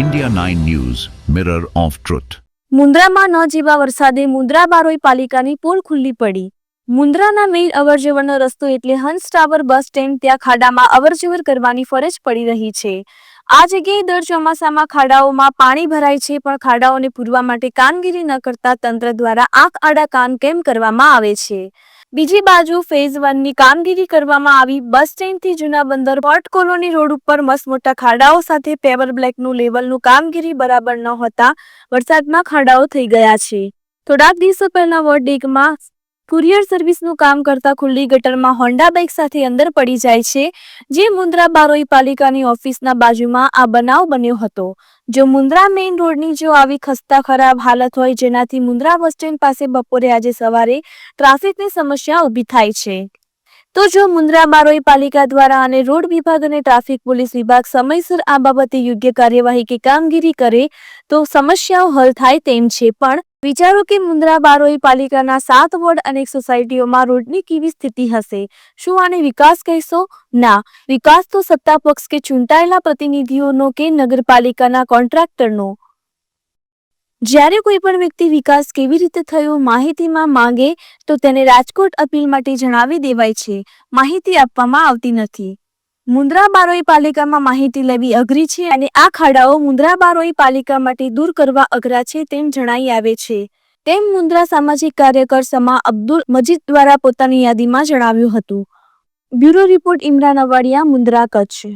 India 9 News, Mirror of Truth. મુન્દ્રામાં ન જેવા વરસાદે મુન્દ્રા બારોઈ પાલિકાની પોલ ખુલ્લી પડી. મુન્દ્રાના મેઇન અવરજવરનો રસ્તો એટલે હંસ ટાવર બસ સ્ટેન્ડ ત્યાં ખાડામાં અવરજવર કરવાની ફરજ પડી રહી છે. આ જગ્યાએ દર ચોમાસામાં ખાડાઓમાં પાણી ભરાય છે પણ ખાડાઓને પૂરવા માટે કામગીરી ન કરતા તંત્ર દ્વારા આંખ આડા કાન કેમ કરવામાં આવે છે? બીજી બાજુ ફેઝ વનની કામગીરી કરવામાં આવી. બસ સ્ટેન્ડથી જૂના બંદર પોર્ટ કોલોની રોડ ઉપર મસ્ત મોટા ખાડાઓ સાથે પેવર બ્લેકનું લેવલનું કામગીરી બરાબર ન હોતા. વરસાદમાં ખાડાઓ થઈ ગયા છે. થોડાક દિવસો પહેલા વોર્ડ એકમાં કુરિયર સર્વિસનું કામ કરતા ખુલ્લી ગટરમાં હોન્ડા બાઇક સાથે અંદર પડી જાય છે, જે મુન્દ્રા બારોઈ પાલિકાની ઓફિસના બાજુમાં આ બનાવ બન્યો હતો. જો મુન્દ્રા મેઇન રોડની જો આવી ખસ્તા ખરાબ હાલત હોય, જેનાથી મુન્દ્રા બસ સ્ટેન્ડ પાસે બપોરે આજે સવારે ટ્રાફિકની સમસ્યા ઊભી થાય છે. તો જો મુન્દ્રા બારોઈ પાલિકા દ્વારા અને રોડ વિભાગ અને ટ્રાફિક પોલીસ વિભાગ સમયસર આ બાબતે યોગ્ય કાર્યવાહી કે કામગીરી કરે, તો સમસ્યાઓ હલ થાય તેમ છે, પણ વિચારો કે મુન્દ્રા બારોઈ પાલિકાના સાત વોર્ડ અને સોસાયટીઓમાં રોડની કેવી સ્થિતિ હશે? શું આને વિકાસ કહેશો? ના. વિકાસ તો સત્તા પક્ષ કે ચૂંટાયેલા પ્રતિનિધિઓનો કે નગરપાલિકાના કોન્ટ્રાક્ટરનો? જ્યારે કોઈ પણ વ્યક્તિ વિકાસ કેવી રીતે થયો માહિતીમાં માંગે, તો તેને રાજકોટ અપીલ માટે જણાવી દેવાય છે. માહિતી આપવામાં આવતી નથી. મુન્દ્રા બારોઈ પાલિકામાં માહિતી લેવી અઘરી છે અને આ ખાડાઓ મુન્દ્રા બારોઈ પાલિકા માટે દૂર કરવા અઘરા છે તેમ જણાઈ આવે છે. તેમ મુન્દ્રા સામાજિક કાર્યકર સમા અબ્દુલ મજીદ દ્વારા પોતાની યાદીમાં જણાવ્યું હતું. Bureau report Imran Avadiya Mundra Kutch.